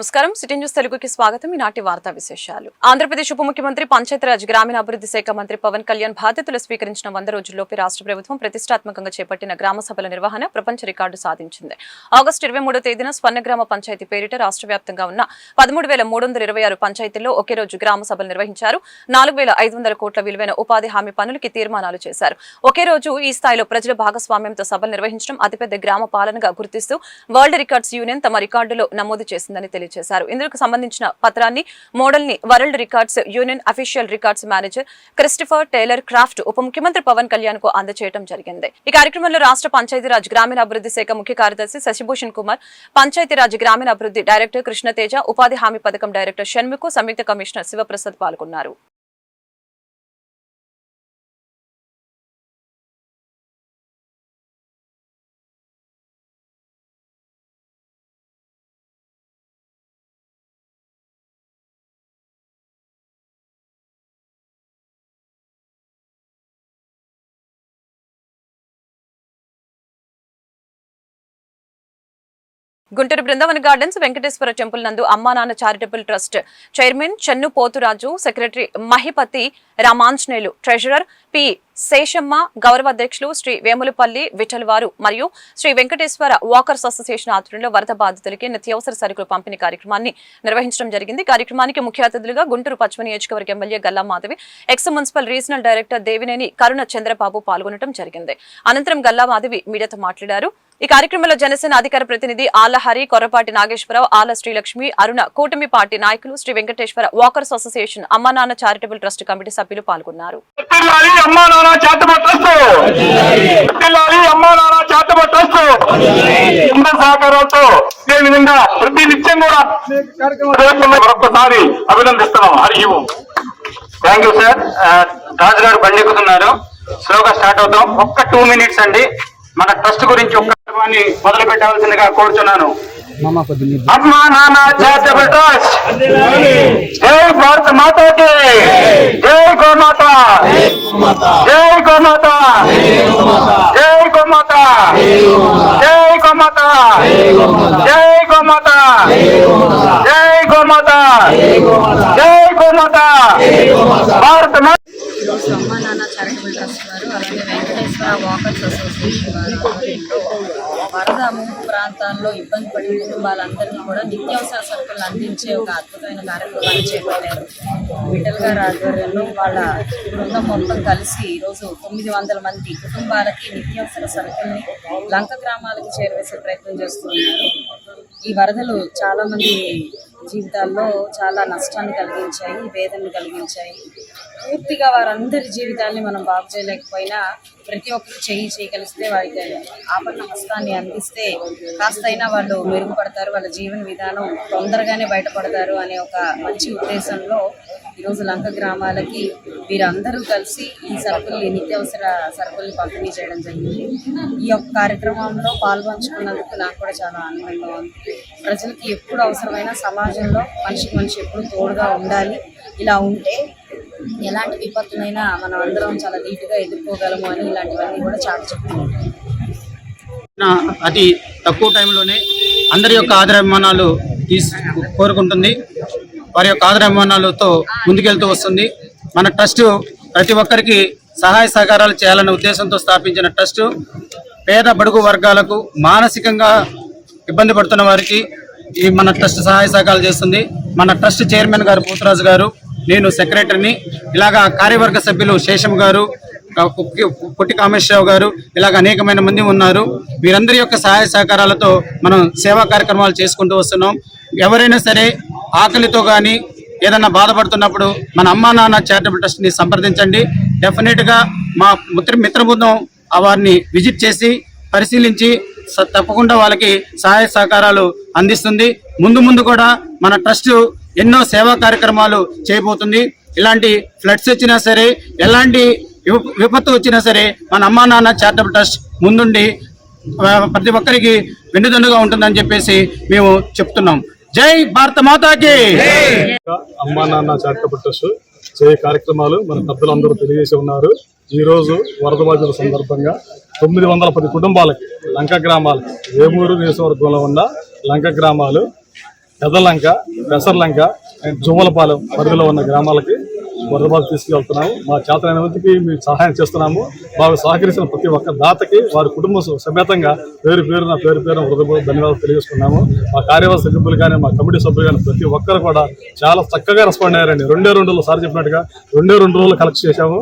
నమస్కారం. City news తెలుగుకి స్వాగతం. ఈనాటి వార్తా విశేషాలు. ఆంధ్రప్రదేశ్ ఉప ముఖ్యమంత్రి పంచాయతీరాజ్ గ్రామీణాభివృద్ధి శాఖ మంత్రి పవన్ కళ్యాణ్ బాధ్యతలు స్వీకరించిన వంద రోజుల్లోపే రాష్ట్ర ప్రభుత్వం ప్రతిష్టాత్మకంగా చేపట్టిన గ్రామ సభల నిర్వహణ ప్రపంచ రికార్డు సాధించింది. ఆగస్టు ఇరవై మూడో తేదీన స్వర్ణగ్రామ పంచాయతీ పేరిట రాష్ట్ర వ్యాప్తంగా ఉన్న పదమూడు వేల మూడు వందల ఇరవై ఆరు పంచాయతీల్లో ఒకే రోజు గ్రామ సభలు నిర్వహించారు. నాలుగు వేల ఐదు వందల కోట్ల విలువైన ఉపాధి హామీ పనులకి తీర్మానాలు చేశారు. ఒకే రోజు ఈ స్థాయిలో ప్రజల భాగస్వామ్యంతో సభలు నిర్వహించడం అతిపెద్ద గ్రామ పాలనగా గుర్తిస్తూ వరల్డ్ రికార్డ్స్ యూనియన్ తమ రికార్డులో నమోదు చేసిందని తెలియజేశారు ఇందుకు సంబంధించిన పత్రాన్ని మోడల్ని world records union official records manager Christopher Tyler Craft ఉప ముఖ్యమంత్రి పవన్ కళ్యాణ్కు అందజేయడం జరిగింది. ఈ కార్యక్రమంలో రాష్ట్ర పంచాయతీరాజ్ గ్రామీణాభివృద్ధి శాఖ ముఖ్య కార్యదర్శి శశిభూషణ్ కుమార్ పంచాయతీరాజ్ గ్రామీణాభివృద్ధి డైరెక్టర్ కృష్ణతేజ ఉపాధి హామీ పథకం డైరెక్టర్ షణ్ముఖు సంయుక్త కమిషనర్ శివప్రసాద్ పాల్గొన్నారు. గుంటూరు బృందావన గార్డెన్స్ వెంకటేశ్వర టెంపుల్ నందు Amma Nanna charitable trust chairman Chennu Poturaju secretary Mahipati Ramanjaneyulu treasurer P Seshamma గౌరవ అధ్యక్షులు శ్రీ వేములపల్లి విఠలవారు మరియు శ్రీ వెంకటేశ్వర వాకర్స్ అసోసియేషన్ ఆధ్వర్యంలో వరద బాధితులకి నిత్యావసర సరుకులు పంపిణీ కార్యక్రమాన్ని నిర్వహించడం జరిగింది. కార్యక్రమానికి ముఖ్య అతిథులుగా గుంటూరు పశ్చిమ నియోజకవర్గ MLA Galla Madhavi ex municipal regional director Devineni Karuna Chandrababu పాల్గొనడం జరిగింది. అనంతరం గల్లా మాధవి మీడియాతో మాట్లాడారు. ఈ కార్యక్రమంలో జనసేన అధికార ప్రతినిధి ఆలహరి కొర్రపాటి నాగేశ్వరరావు ఆల శ్రీలక్ష్మి అరుణ కూటమి పార్టీ నాయకులు శ్రీ వెంకటేశ్వర వాకర్స్ అసోసియేషన్ అమ్మా నాన్న చారిటబుల్ ట్రస్ట్ కమిటీ సభ్యులు పాల్గొన్నారు. థ్యాంక్ యూ సార్ రాజు గారు బండి ఎక్కుతున్నారు. స్లోగా స్టార్ట్ అవుతాం. ఒక్క టూ మినిట్స్ అండి. మన ట్రస్ట్ గురించి ఒక్క మొదలు పెట్టాల్సిందిగా కోరుచున్నాను. అమ్మా నాన్న చారిటబుల్ ట్రస్ట్ జై భారత మాతాకి. జై గోమాత. జై గోమాత. జై గోమాత. జై గోమాత. జై గోమాత. జై గోమాత. జై గోమాత. భారత మాత అమ్మా నాన్న చారిటబుల్ ట్రస్ట్ వారు అలాగే వెంకటేశ్వర వాకర్స్ అసోసియేషన్ వారు వరద ముంపు ప్రాంతాల్లో ఇబ్బంది పడిన కుటుంబాలందరికీ కూడా నిత్యావసర సరుకులు అందించే ఒక అద్భుతమైన కార్యక్రమాన్ని చేపట్టారు. విఠల్ గారి ఆధ్వర్యంలో వాళ్ళ బృందం మొత్తం కలిసి ఈరోజు తొమ్మిది వందల మంది కుటుంబాలకి నిత్యావసర సరుకుల్ని లంక గ్రామాలకు చేరవేసే ప్రయత్నం చేస్తున్నారు. ఈ వరదలు చాలామంది జీవితాల్లో చాలా నష్టాన్ని కలిగించాయి వేదనను కలిగించాయి. పూర్తిగా వారందరి జీవితాన్ని మనం బాగు చేయలేకపోయినా ప్రతి ఒక్కరు చేయి చేయగలిస్తే వారికి ఆపన్న హస్తాన్ని అందిస్తే కాస్తైనా వాళ్ళు మెరుగుపడతారు వాళ్ళ జీవన విధానం తొందరగానే బయటపడతారు అనే ఒక మంచి ఉద్దేశంలో ఈరోజు లంక గ్రామాలకి వీరందరూ కలిసి ఈ సరుకుల్ని నిత్యావసర సరుకుల్ని పంపిణీ చేయడం జరిగింది. ఈ యొక్క కార్యక్రమంలో పాల్పంచుకున్నందుకు నాకు కూడా చాలా ఆనందంగా ఉంది. ప్రజలకి ఎప్పుడు అవసరమైన సమాజంలో మనిషికి మనిషి ఎప్పుడు తోడుగా ఉండాలి. ఇలా ఉంటే ఎలాంటి విపత్తునైనా మనం అందరం చాలా నీట్గా ఎదుర్కోగలము అని ఇలాంటివన్నీ కూడా చాలా చెప్తున్నాం. అతి తక్కువ టైంలోనే అందరి యొక్క ఆదరాభిమానాలు తీసు కోరుకుంటుంది. వారి యొక్క ఆదరాభిమానాలతో ముందుకెళ్తూ వస్తుంది. మన ట్రస్ట్ ప్రతి ఒక్కరికి సహాయ సహకారాలు చేయాలనే ఉద్దేశంతో స్థాపించిన ట్రస్ట్ పేద బడుగు వర్గాలకు మానసికంగా ఇబ్బంది పడుతున్న వారికి ఈ మన ట్రస్ట్ సహాయ సహకారాలు చేస్తుంది. మన ట్రస్ట్ చైర్మన్ గారు పోతురాజు గారు నేను సెక్రటరీని. ఇలాగా కార్యవర్గ సభ్యులు శేషం గారు పొట్టి కామేశ్వరరావు గారు ఇలాగ అనేకమైన మంది ఉన్నారు. వీరందరి యొక్క సహాయ సహకారాలతో మనం సేవా కార్యక్రమాలు చేసుకుంటూ వస్తున్నాం. ఎవరైనా సరే ఆకలితో కానీ ఏదన్నా బాధపడుతున్నప్పుడు మన అమ్మా నాన్న చారిటబుల్ ట్రస్ట్ని సంప్రదించండి. డెఫినెట్గా మా మిత్ర మిత్రబృందం ఆ వారిని విజిట్ చేసి పరిశీలించి తప్పకుండా వాళ్ళకి సహాయ సహకారాలు అందిస్తుంది. ముందు ముందు కూడా మన ట్రస్ట్ ఎన్నో సేవా కార్యక్రమాలు చేయబోతుంది. ఇలాంటి ఫ్లడ్స్ వచ్చినా సరే ఎలాంటి విప- విపత్తు వచ్చినా సరే మన అమ్మా నాన్న చారిటబుల్ ట్రస్ట్ ముందుండి ప్రతి ఒక్కరికి వెన్నుదన్నుగా ఉంటుందని చెప్పేసి మేము చెప్తున్నాం. జై భారత మాతాకి! అమ్మా నాన్న చారిటబుల్ ట్రస్ట్ చేయ కార్యక్రమాలు మన పెద్దలందరూ తెలియజేసి ఉన్నారు. ఈ రోజు వరద బాధితుల సందర్భంగా తొమ్మిది వందల పది కుటుంబాలకి లంక గ్రామాలకి ఏమూరు నియోజకవర్గంలో ఉన్న లంక గ్రామాలు పెదలంక పెసర్లంక అండ్ జువ్వలపాలెం పరిధిలో ఉన్న గ్రామాలకి వరద బాధ తీసుకెళ్తున్నాము. మా చేతనైన మందికి మేము సహాయం చేస్తున్నాము. బాగా సహకరించిన ప్రతి ఒక్క దాతకి వారి కుటుంబ సమేతంగా పేరు పేరున పేరు పేరున హృదయ ధన్యవాదాలు తెలియజేసుకున్నాము. మా కార్యవర్గ సభ్యులు కానీ మా కమిటీ సభ్యులు కానీ ప్రతి ఒక్కరు కూడా చాలా చక్కగా రెస్పాండ్ అయ్యారండి. రెండే రెండు రోజులు సార్ చెప్పినట్టుగా రెండే రెండు రోజులు కలెక్ట్ చేశాము.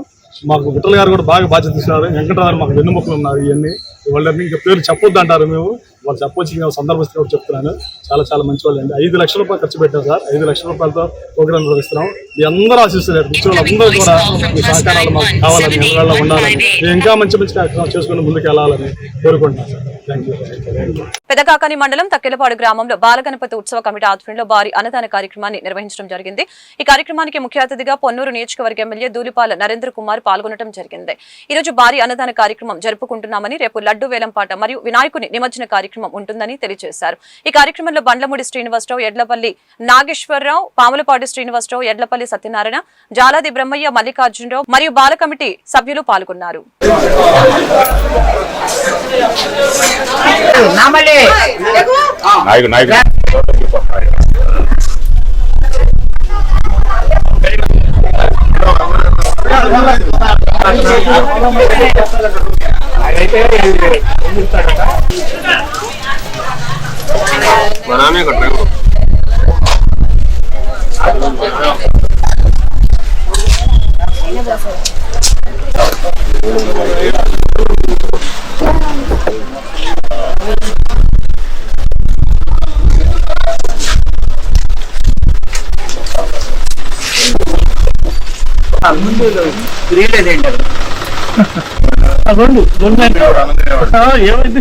మాకు గుట్టల గారు కూడా బాగా బాధ్యత తీసుకున్నారు వెంకటరావు మాకు వెన్నుముక్కలు ఉన్నారు ఇవన్నీ వాళ్ళని ఇంకా పేరు చెప్పొద్దు అంటారు మేము. వాళ్ళు చెప్పొచ్చు మేము సందర్భిస్తే చెప్తున్నాను. చాలా చాలా మంచి వాళ్ళు అండి. ఐదు లక్షల రూపాయలు ఖర్చు పెట్టాం సార్. ఐదు లక్షల రూపాయలతో ప్రోగ్రామ్ నిర్వహిస్తున్నాం. మీ అందరూ ఆశిస్తున్నారు కూర్చో వాళ్ళందరూ కూడా మీ సహకారాలు మాకు కావాలని అందరిలో ఉండాలని ఇంకా మంచి మంచి కార్యక్రమాలు చేసుకుని ముందుకు వెళ్ళాలని కోరుకుంటున్నాను సార్. థ్యాంక్ పెదకాకని మండలం తక్కెలపాడు గ్రామంలో బాలగణపతి ఉత్సవ కమిటీ ఆధ్వర్యంలో భారీ అన్నదాన కార్యక్రమాన్ని నిర్వహించడం జరిగింది. ఈ కార్యక్రమానికి ముఖ్య అతిథిగా పొన్నూరు నియోజకవర్గ ఎమ్మెల్యే దూలిపాల నరేంద్ర కుమార్ పాల్గొనడం జరిగింది. ఈ రోజు భారీ అన్నదాన కార్యక్రమం జరుపుకుంటున్నామని రేపు లడ్డు వేలంపాట మరియు వినాయకుని నిమజ్జన కార్యక్రమం ఉంటుందని తెలియజేశారు. ఈ కార్యక్రమంలో బండ్లమూడి శ్రీనివాసరావు ఎడ్లపల్లి నాగేశ్వరరావు పాములపాటి శ్రీనివాసరావు ఎడ్లపల్లి సత్యనారాయణ జాలాది బ్రహ్మయ్య మల్లికార్జునరావు మరియు బాల కమిటీ సభ్యులు పాల్గొన్నారు. बनाने कट रहे हो ముందు రీలేదండి రెండు. రెండు ఏమైంది?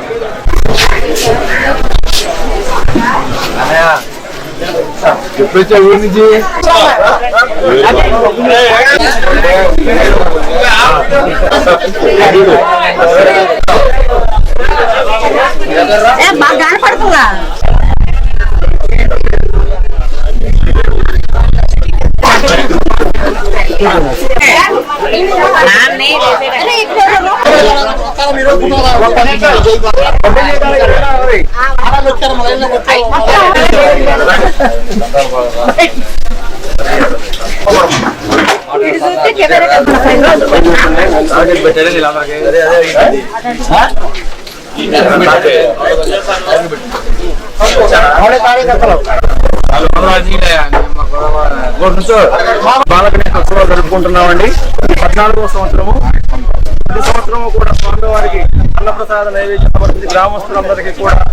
ఎప్పుడొచ్చా ఊరి నుంచి బాగా కనపడుతుందా బాలగణేశ ఉత్సవాలు జరుపుకుంటున్నామండి పద్నాలుగో సంవత్సరము. ప్రతి సంవత్సరము కూడా స్వామివారికి అన్నప్రసాద నైవేద్యం పడుతుంది గ్రామస్తులందరికీ కూడా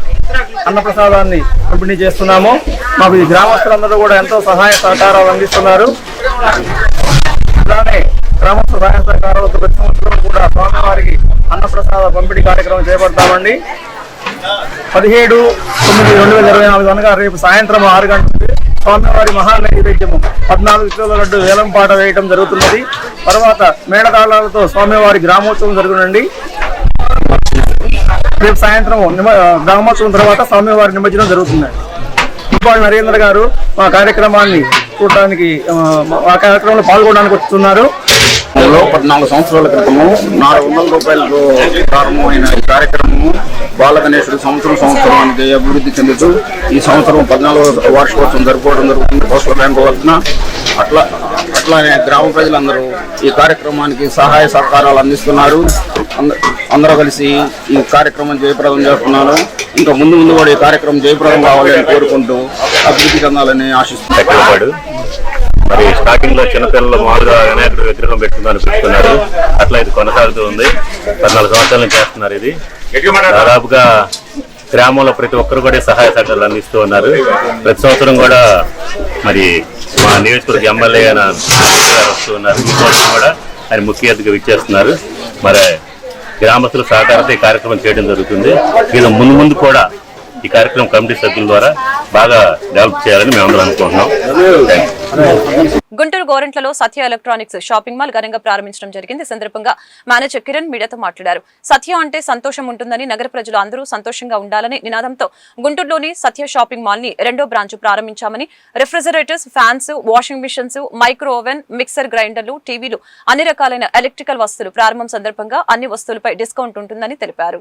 అన్నప్రసాదాన్ని పంపిణీ చేస్తున్నాము. మాకు ఈ గ్రామస్తులందరూ కూడా ఎంతో సహాయ సహకారాలు అందిస్తున్నారు. అలానే గ్రామస్థ సహాయ సహకారాలతో ప్రతి సంవత్సరం కూడా స్వామివారికి అన్నప్రసాద పంపిణీ కార్యక్రమం చేపడతామండి. పదిహేడు తొమ్మిది రెండు వేల ఇరవై నాలుగు అనగా రేపు సాయంత్రం ఆరు గంటలకి స్వామివారి మహానైవేద్యము పద్నాలుగు కిలోల లడ్డు వేలం పాట వేయటం జరుగుతున్నది. తర్వాత మేడతాళాలతో స్వామివారి గ్రామోత్సవం జరుగునండి. రేపు సాయంత్రం నిమ గ్రామోత్సవం తర్వాత స్వామివారి నిమజ్జనం జరుగుతుందండి ఇవాళ నరేంద్ర గారు మా కార్యక్రమాన్ని చూడటానికి ఆ, మా కార్యక్రమంలో పాల్గొనడానికి వస్తున్నారు. లో పద్నాలుగు సంవత్సరాల క్రితము నాలుగు వందల రూపాయలకు ప్రారంభమైన ఈ కార్యక్రమము బాలగణేశుడు సంవత్సరం సంవత్సరానికి అభివృద్ధి చెందుతూ ఈ సంవత్సరం పద్నాలుగు వార్షికోత్సవం జరుపుకోవడం జరుగుతుంది. పోస్టల్ బ్యాంకు వలన అట్లా అట్లానే గ్రామ ప్రజలందరూ ఈ కార్యక్రమానికి సహాయ సహకారాలు అందిస్తున్నారు. అంద- అందరూ కలిసి ఈ కార్యక్రమం జయప్రదం చేస్తున్నారు. ఇంకా ముందు ముందు కూడా ఈ కార్యక్రమం జయప్రదం కావాలని కోరుకుంటూ అభివృద్ధి చెందాలని ఆశిస్తున్నాను మరి స్టార్టింగ్లో చిన్నపిల్లలు మామూలుగా వినాయకుడు విగ్రహం పెట్టుకుందని పెట్టుకున్నారు అట్లా ఇది కొనసాగుతూ ఉంది. పద్నాలుగు సంవత్సరాల నుంచి చేస్తున్నారు ఇది. దాదాపుగా గ్రామంలో ప్రతి ఒక్కరు కూడా సహాయ సహకారాలు అందిస్తూ ఉన్నారు. ప్రతి సంవత్సరం కూడా మరి మా నియోజకవర్గ ఎమ్మెల్యే అయిన గారు వస్తూ ఉన్నారు. ఈ సంవత్సరం కూడా ఆయన ముఖ్య అతిథిగా విచ్చేస్తున్నారు. మరి గ్రామస్తుల సహకారంతో ఈ కార్యక్రమం చేయడం జరుగుతుంది. దీని ముందు ముందు కూడా ఈ కార్యక్రమం కమిటీ సభ్యుల ద్వారా బాగా డెవలప్ చేయాలని మేము అనుకుంటున్నాం. గుంటూరు గోరంట్లలో సత్య ఎలక్ట్రానిక్స్ షాపింగ్ మాల్ ఘనంగా ప్రారంభించడం జరిగింది. సందర్భంగా మేనేజర్ కిరణ్ మీడియాతో మాట్లాడారు. సత్య అంటే సంతోషం ఉంటుందని నగర ప్రజలు అందరూ సంతోషంగా ఉండాలని నినాదంతో గుంటూరులోని సత్య షాపింగ్ మాల్ని రెండో branch ప్రారంభించామని refrigerators fans washing machines micro oven mixer గ్రైండర్లు టీవీలు అన్ని రకాలైన ఎలక్ట్రికల్ వస్తువులు ప్రారంభం సందర్భంగా అన్ని వస్తువులపై డిస్కౌంట్ ఉంటుందని తెలిపారు.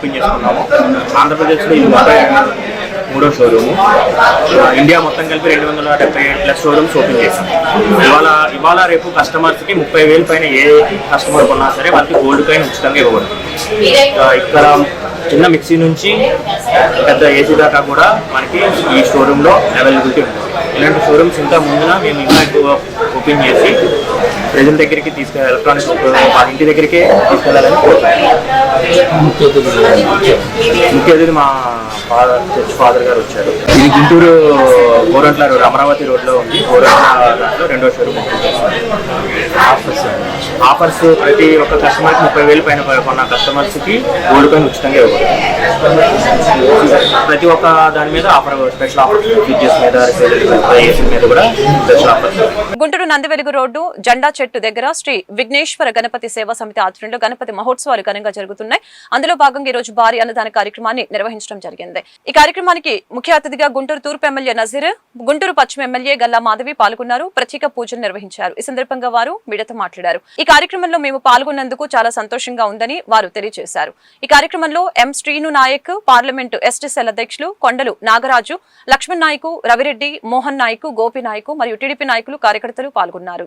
ఓపెన్ చేసుకున్నాము. ఆంధ్రప్రదేశ్లో ఇది ముప్పై మూడో షోరూము ఇండియా మొత్తం కలిపి రెండు వందల డెబ్బై ఏడు ప్లస్ షోరూమ్స్ ఓపెన్ చేశాం ఇవాళ ఇవాళ రేపు కస్టమర్స్కి ముప్పై వేల పైన ఏ కస్టమర్ కొన్నా సరే వాళ్ళకి గోల్డ్ పైన ఉచితంగా ఇవ్వబడుతుంది. ఇక్కడ చిన్న మిక్సీ నుంచి పెద్ద ఏసీ దాకా కూడా మనకి ఈ షోరూంలో అవైలబిలిటీ ఉంది ఇలాంటి షోరూమ్స్ ఇంకా ముందున మేము ఇంకా ఎక్కువ ఓపెన్ చేసి ప్రజల దగ్గరికి తీసుకెళ్ళి ఎలక్ట్రానిక్స్ వాళ్ళ ఇంటి దగ్గరికే తీసుకెళ్ళాలని కోరుతున్నాం ముఖ్య అతిథి మా ఫాదర్ చర్చ్ ఫాదర్ గారు వచ్చారు. ఇది గుంటూరు గోరంట్ల రోడ్ అమరావతి రోడ్లో ఉంది. గోరంట్ల దాంట్లో రెండో షోరూమ్ ఆఫర్స్. ఆఫర్స్ ప్రతి ఒక్క కస్టమర్ ముప్పై వేలు పైన కొన్న కస్టమర్స్కి గోల్డ్ పైన ఉచితంగా ఇవ్వబడుతుంది. ప్రతి ఒక్క దాని మీద ఆఫర్ స్పెషల్ ఆఫర్స్ ఫ్రిడ్జెస్ మీద ఏసీ మీద కూడా special offers Guntur Nandivelugu road జెండా చెట్టు దగ్గర శ్రీ విఘ్నేశ్వర గణపతి సేవా సమితి ఆధ్వర్యంలో గణపతి మహోత్సవాలు ఘనంగా జరుగుతున్నాయి. అందులో భాగంగా ఈ రోజు భారీ అన్నదాన కార్యక్రమాన్ని నిర్వహించడం జరిగింది. ఈ కార్యక్రమానికి ముఖ్య అతిథిగా గుంటూరు తూర్పు ఎమ్మెల్యే నజీర్ గుంటూరు పశ్చిమ ఎమ్మెల్యే గల్లా మాధవి పాల్గొన్నారు. ప్రత్యేక పూజలు నిర్వహించారు. ఈ సందర్భంగా వారు మీడియాతో మాట్లాడారు. ఈ కార్యక్రమంలో మేము పాల్గొన్నందుకు చాలా సంతోషంగా ఉందని వారు తెలియజేశారు. ఈ కార్యక్రమంలో M Srinu Naik parliament ST అధ్యక్షులు కొండలు నాగరాజు లక్ష్మణ్ నాయకు రవిరెడ్డి మోహన్ నాయకు గోపి నాయకు మరియు టీడీపీ నాయకులు కార్యకర్తలు పాల్గొన్నారు.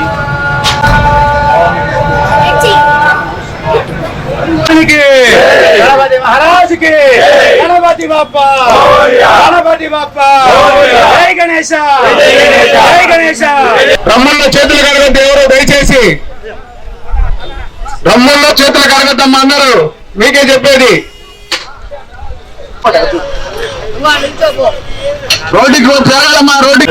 కానీ గణపతి మహారాజుకి! గణపతి బాప్ప! గణపతి బాప్ప! జై గణేశ! జై గణేశ! బ్రహ్మంలో చేతులు కడగద్దు ఎవరు దయచేసి. బ్రహ్మంలో చేతులు కడగద్దమ్మా అన్నారు మీకే చెప్పేది. రోడ్డుకి జరగదమ్మా రోడ్డు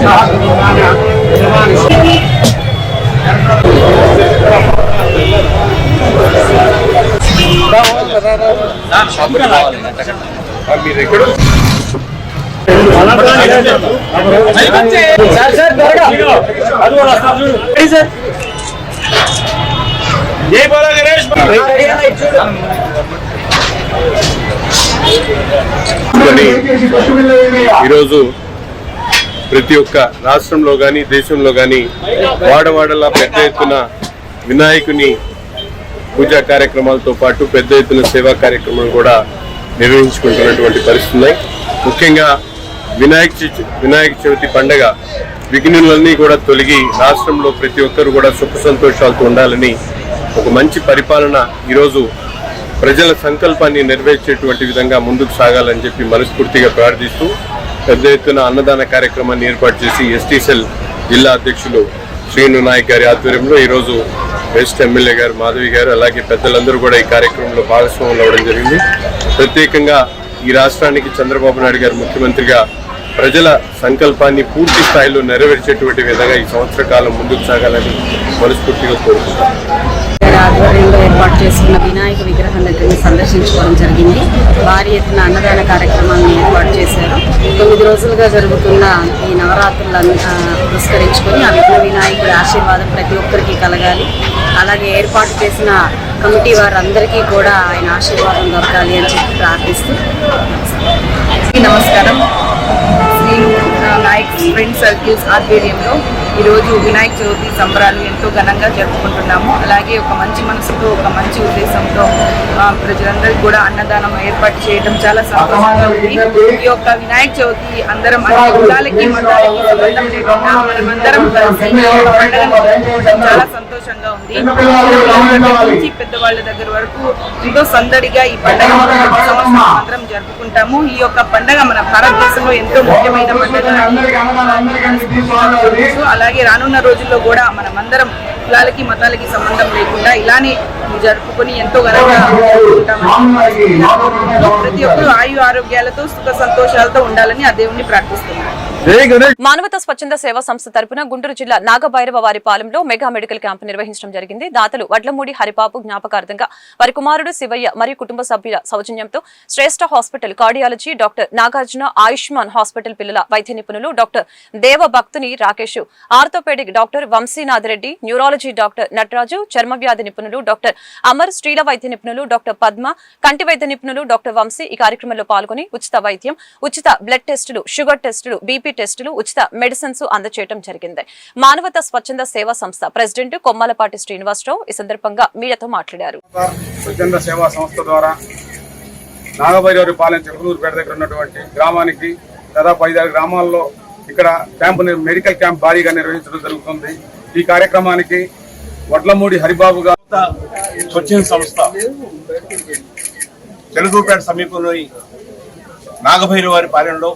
సార్ సార్ త్వరగా జై గణేష్ ఈరోజు ప్రతి ఒక్క రాష్ట్రంలో కానీ దేశంలో కానీ వాడవాడలా పెద్ద ఎత్తున వినాయకుని పూజా కార్యక్రమాలతో పాటు పెద్ద ఎత్తున సేవా కార్యక్రమాలు కూడా నిర్వహించుకుంటున్నటువంటి పరిస్థితి ఉన్నాయి. ముఖ్యంగా వినాయక చవితి వినాయక చవితి పండగ విఘ్నులన్నీ కూడా తొలగి రాష్ట్రంలో ప్రతి ఒక్కరు కూడా సుఖ సంతోషాలతో ఉండాలని ఒక మంచి పరిపాలన ఈరోజు ప్రజల సంకల్పాన్ని నెరవేర్చేటువంటి విధంగా ముందుకు సాగాలని చెప్పి మనస్ఫూర్తిగా ప్రార్థిస్తూ పెద్ద ఎత్తున అన్నదాన కార్యక్రమాన్ని ఏర్పాటు చేసి ఎస్టీసెల్ జిల్లా అధ్యక్షులు శ్రీను నాయక్ గారి ఆధ్వర్యంలో ఈరోజు వెస్ట్ ఎమ్మెల్యే గారు మాధవి గారు అలాగే పెద్దలందరూ కూడా ఈ కార్యక్రమంలో భాగస్వాములు అవ్వడం జరిగింది. ప్రత్యేకంగా ఈ రాష్ట్రానికి చంద్రబాబు నాయుడు గారు ముఖ్యమంత్రిగా ప్రజల సంకల్పాన్ని పూర్తి స్థాయిలో నెరవేర్చేటువంటి విధంగా ఈ సంవత్సర కాలం ముందుకు సాగాలని మనస్ఫూర్తిగా కోరుకుంటున్నాను. ఆధ్వర్యంలో ఏర్పాటు చేసుకున్న వినాయక విగ్రహం దగ్గర సందర్శించుకోవడం జరిగింది. భారీ ఎత్తున అన్నదాన కార్యక్రమాలను ఏర్పాటు చేశారు. తొమ్మిది రోజులుగా జరుగుతున్న ఈ నవరాత్రులను పురస్కరించుకొని ఆ విఘ్న వినాయకుడి ఆశీర్వాదం ప్రతి ఒక్కరికి కలగాలి. అలాగే ఏర్పాటు చేసిన కమిటీ వారందరికీ కూడా ఆయన ఆశీర్వాదం దొరకాలి అని చెప్పి ప్రార్థిస్తూ నమస్కారం. నేను నాయక్ ఫ్రెండ్ సర్కిల్స్ ఆధ్వర్యంలో ఈరోజు వినాయక చవితి సంబరాలు ఎంతో ఘనంగా జరుపుకుంటున్నాము. అలాగే ఒక మంచి మనసుతో ఒక మంచి ఉద్దేశంతో ప్రజలందరికీ కూడా అన్నదానం ఏర్పాటు చేయడం చాలా సంతోషంగా ఉంది. ఈ యొక్క వినాయక చవితి అందరం అన్ని కులాలకి మతాలకి సంబంధం లేకుండా మనమందరం కలిసి పండుగను జరుపుకోవడం చాలా సంతోషంగా ఉంది. నుంచి పెద్దవాళ్ళ దగ్గర వరకు ఎంతో సందడిగా ఈ పండుగ సంవత్సరం అందరం జరుపుకుంటాము. ఈ యొక్క పండుగ మన భారతదేశంలో ఎంతో ముఖ్యమైన పండుగ తెలుసు. అలాగే రానున్న రోజుల్లో కూడా మనమందరం కులాలకి మతాలకి సంబంధం లేకుండా ఇలానే జరుపుకొని ఎంతో ఘనంగా ప్రతి ఒక్కరు ఆయు ఆరోగ్యాలతో సుఖ సంతోషాలతో ఉండాలని ఆ దేవుణ్ణి ప్రార్థిస్తున్నాను మానవత స్వచ్ఛంద సేవా సంస్థ తరపున గుంటూరు జిల్లా నాగభైరవ వారి పాలెంలో మెగా మెడికల్ క్యాంపు నిర్వహించడం జరిగింది. దాతలు వడ్లమూడి హరిపాపు జ్ఞాపకార్థంగా వారి కుమారుడు శివయ్య మరియు కుటుంబ సభ్యుల సౌజన్యంతో Shreshta hospital cardiology doctor Nagarjuna Ayushman hospital పిల్లల వైద్య నిపుణులు doctor Deva Bhaktuni Rakesh orthopaedic doctor Vamsinath Reddy neurology doctor Nataraju చర్మ వ్యాధి నిపుణులు డాక్టర్ అమర్ స్త్రీల వైద్య నిపుణులు డాక్టర్ పద్మ కంటి వైద్య నిపుణులు డాక్టర్ వంశీ ఈ కార్యక్రమంలో పాల్గొని ఉచిత వైద్యం ఉచిత బ్లడ్ టెస్టులు షుగర్ టెస్టులు బీపీ టెస్టులు ఉచిత మెడిసిన్స్ అందజేయడం జరిగింది. మానవత స్వచ్ఛంద సేవా సంస్థ ప్రెసిడెంట్ కొమ్మలపాటి శ్రీనివాసరావు ఈ సందర్భంగా మీడియాతో మాట్లాడారు. స్వచ్ఛంద సేవా సంస్థ ద్వారా నాగభైరవరి పాలెం చిలకలూరుపేట దగ్గర ఉన్నటువంటి గ్రామానికి దాదాపు ఐదారు గ్రామాల్లో ఇక్కడ క్యాంపు మెడికల్ క్యాంప్ భారీగా నిర్వహించడం జరుగుతుంది. ఈ కార్యక్రమానికి వడ్లమూడి హరిబాబు గారు స్వచ్ఛంద సంస్థ తెలుగుపేట సమీపంలోని నాగభైరవ వారి పాలెంలో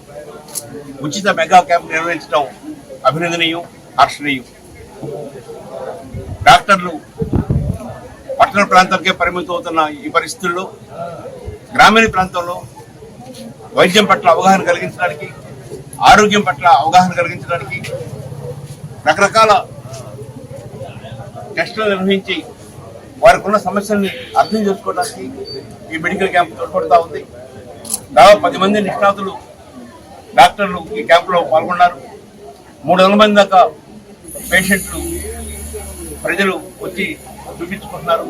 ఉచిత మెగా క్యాంప్ నిర్వహించడం అభినందనీయం హర్షణీయం డాక్టర్లు పట్టణ ప్రాంతాలకే పరిమితం అవుతున్న ఈ పరిస్థితుల్లో గ్రామీణ ప్రాంతంలో వైద్యం పట్ల అవగాహన కలిగించడానికి ఆరోగ్యం పట్ల అవగాహన కలిగించడానికి రకరకాల టెస్టులు నిర్వహించి వారికి ఉన్న సమస్యల్ని అర్థం చేసుకోవడానికి ఈ మెడికల్ క్యాంప్ తోడ్పడుతూ ఉంది. దాదాపు పది మంది నిష్ణాతులు డాక్టర్లు ఈ క్యాంపులో పాల్గొన్నారు. మూడు వందల మంది దాకా పేషెంట్లు ప్రజలు వచ్చి చూపించుకుంటున్నారు.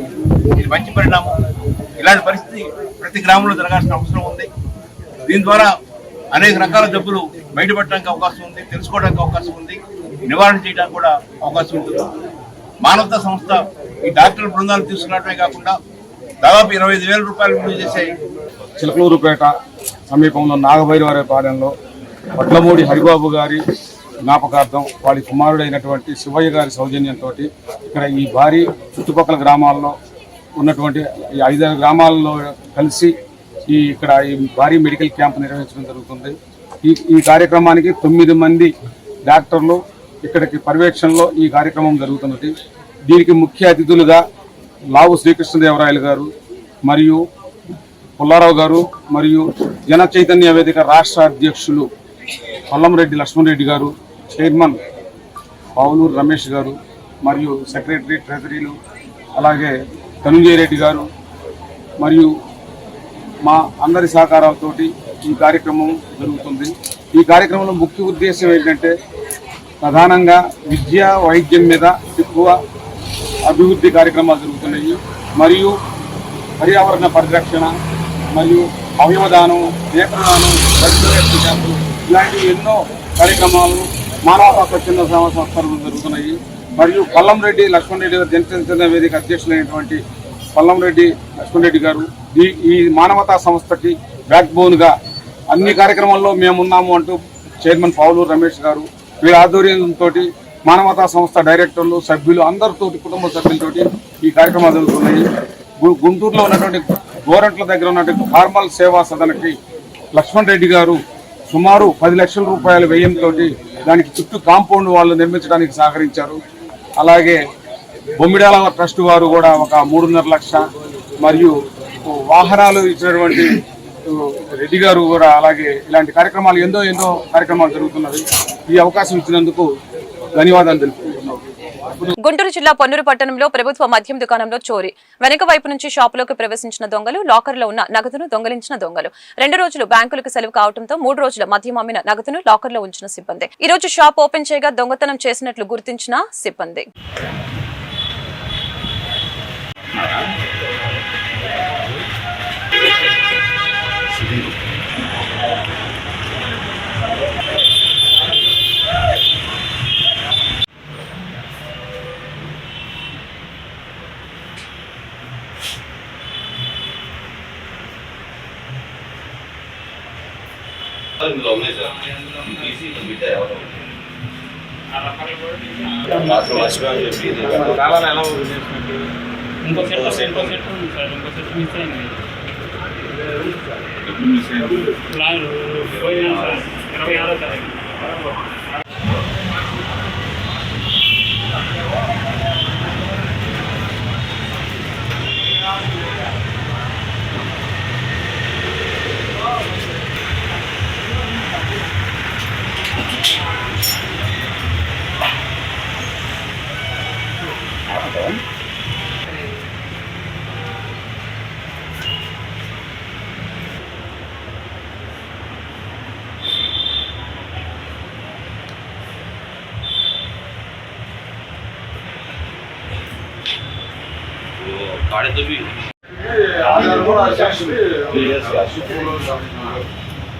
ఇది మంచి పరిణామం. ఇలాంటి పరిస్థితి ప్రతి గ్రామంలో జరగాల్సిన అవసరం ఉంది. దీని ద్వారా అనేక రకాల జబ్బులు బయటపడడానికి అవకాశం ఉంది తెలుసుకోవడానికి అవకాశం ఉంది నివారణ చేయడానికి కూడా అవకాశం ఉంటుంది. మానవతా సంస్థ ఈ డాక్టర్ బృందాలు తీసుకున్నట్టే కాకుండా దాదాపు ఇరవై ఐదు వేల రూపాయలు చేసే చిలకలూరుపేట సమీపంలో నాగభైరవర పాలెంలో వడ్లమూడి హరిబాబు గారి జ్ఞాపకార్థం వాడి కుమారుడైనటువంటి శివయ్య గారి సౌజన్యంతో ఇక్కడ ఈ భారీ చుట్టుపక్కల గ్రామాల్లో ఉన్నటువంటి ఈ ఐదారు గ్రామాల్లో కలిసి ఈ ఇక్కడ ఈ భారీ మెడికల్ క్యాంప్ నిర్వహించడం జరుగుతుంది. ఈ ఈ కార్యక్రమానికి తొమ్మిది మంది డాక్టర్లు ఇక్కడికి పర్యవేక్షణలో ఈ కార్యక్రమం జరుగుతున్నది. దీనికి ముఖ్య అతిథులుగా లావు శ్రీకృష్ణదేవరాయలు గారు మరియు పుల్లారావు గారు మరియు జన చైతన్య వేదిక రాష్ట్ర అధ్యక్షులు పొల్లంరెడ్డి లక్ష్మణరెడ్డి గారు చైర్మన్ పావులూరు రమేష్ గారు మరియు సెక్రటరీ ట్రెజరీలు అలాగే ధనుంజయ రెడ్డి గారు మరియు మా అందరి సహకారాలతోటి ఈ కార్యక్రమం జరుగుతుంది. ఈ కార్యక్రమంలో ముఖ్య ఉద్దేశం ఏంటంటే ప్రధానంగా విద్య వైద్యం మీద ఎక్కువ అభివృద్ధి కార్యక్రమాలు జరుగుతున్నాయి. మరియు పర్యావరణ పరిరక్షణ మరియు అవయవదానం నేత్రదానం పరిశ్రమ ఇలాంటి ఎన్నో కార్యక్రమాలు మానవ స్వచ్ఛంద సేవా సంస్థలు జరుగుతున్నాయి. మరియు పల్లంరెడ్డి లక్ష్మణ్ రెడ్డి గారు జనసేన వేదిక అధ్యక్షులైనటువంటి పల్లంరెడ్డి లక్ష్మణ్ రెడ్డి గారు ఈ ఈ మానవతా సంస్థకి బ్యాక్ బోన్గా అన్ని కార్యక్రమాల్లో మేమున్నాము అంటూ చైర్మన్ పావులూరు రమేష్ గారు వీరి ఆధ్వర్యంతో మానవతా సంస్థ డైరెక్టర్లు సభ్యులు అందరితోటి కుటుంబ సభ్యులతో ఈ కార్యక్రమాలు జరుగుతున్నాయి. గు- గుంటూరులో ఉన్నటువంటి గోరంట్ల దగ్గర ఉన్నటువంటి ఫార్మల్ సేవా సదనకి లక్ష్మణ్ రెడ్డి గారు సుమారు పది లక్షల రూపాయల వ్యయంతో దానికి చుట్టూ కాంపౌండ్ వాళ్ళు నిర్మించడానికి సహకరించారు. అలాగే బొమ్మిడాల ట్రస్ట్ వారు కూడా ఒక మూడున్నర లక్ష మరియు వాహనాలు ఇచ్చినటువంటి రెడ్డి గారు కూడా అలాగే ఇలాంటి కార్యక్రమాలు ఎన్నో ఎన్నో కార్యక్రమాలు జరుగుతున్నవి. ఈ అవకాశం ఇచ్చినందుకు ధన్యవాదాలు తెలుపు గుంటూరు జిల్లా పొన్నూరు పట్టణంలో ప్రభుత్వ మద్యం దుకాణంలో చోరీ. వెనక వైపు నుంచి షాపులోకి ప్రవేశించిన దొంగలు లాకర్లో ఉన్న నగదును దొంగలించిన దొంగలు. రెండు రోజులు బ్యాంకులకు సెలవు కావడంతో మూడు రోజుల మద్యం అమ్మిన నగదును లాకర్లో ఉంచిన సిబ్బంది. ఈ రోజు షాప్ ఓపెన్ చేయగా దొంగతనం చేసినట్లు గుర్తించిన సిబ్బంది. ఇంకో సెట్ ఇంకో సెట్ ఉంది సార్ ఇంకో సెట్ మిస్ అయింది Área do juiz.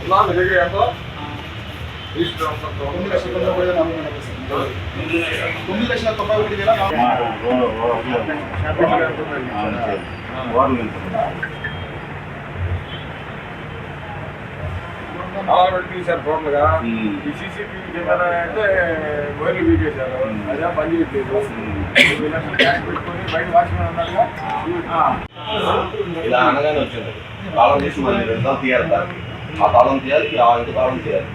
Lá no పోయినా సార్ ఇరవై ఆరో తారీఖు అలా పెట్టేశారు టోటల్ ఈ సీసీటీవీ కెమెరా అయితే వైర్లు వీకేశారు అదే పని చేయట్లేదు పెట్టుకొని బయట వాచ్మెన్ ఇలా అనగానే వచ్చింది. కాలం తీసి మళ్ళీ తీయాలి ఆ తాళం తీయాలి ఆ ఇంకో తాళం తీయాలి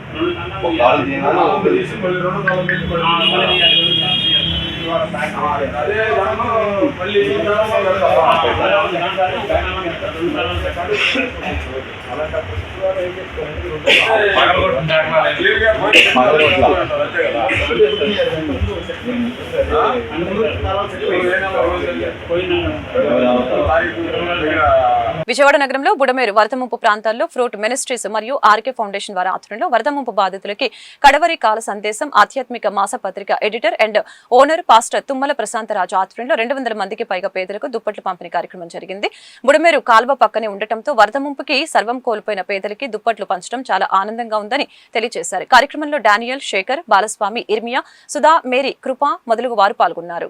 ఒక తాళం తీయగానే ఒక విజయవాడ నగరంలో బుడమేరు వరద ముంపు ప్రాంతాల్లో ఫ్రూట్ మినిస్ట్రీస్ మరియు ఆర్కే ఫౌండేషన్ వారి ఆధ్వర్యంలో వరద ముంపు బాధితులకి కడవరి కాల సందేశం ఆధ్యాత్మిక మాసపత్రిక editor and owner pastor Tummala Prasantharaju ఆధ్వర్యంలో రెండు వందల మందికి పైగా పేదలకు దుప్పట్లు పంపిణీ కార్యక్రమం జరిగింది. బుడమేరు కాల్వ పక్కనే ఉండటంతో వరద ముంపుకి సర్వం కోల్పోయిన పేదలకి దుప్పట్లు పంచడం చాలా ఆనందంగా ఉందని తెలియజేశారు. కార్యక్రమంలో డానియల్ శేఖర్ బాలస్వామి ఇర్మియా సుధా మేరీ కృప మొదలగు వారు పాల్గొన్నారు.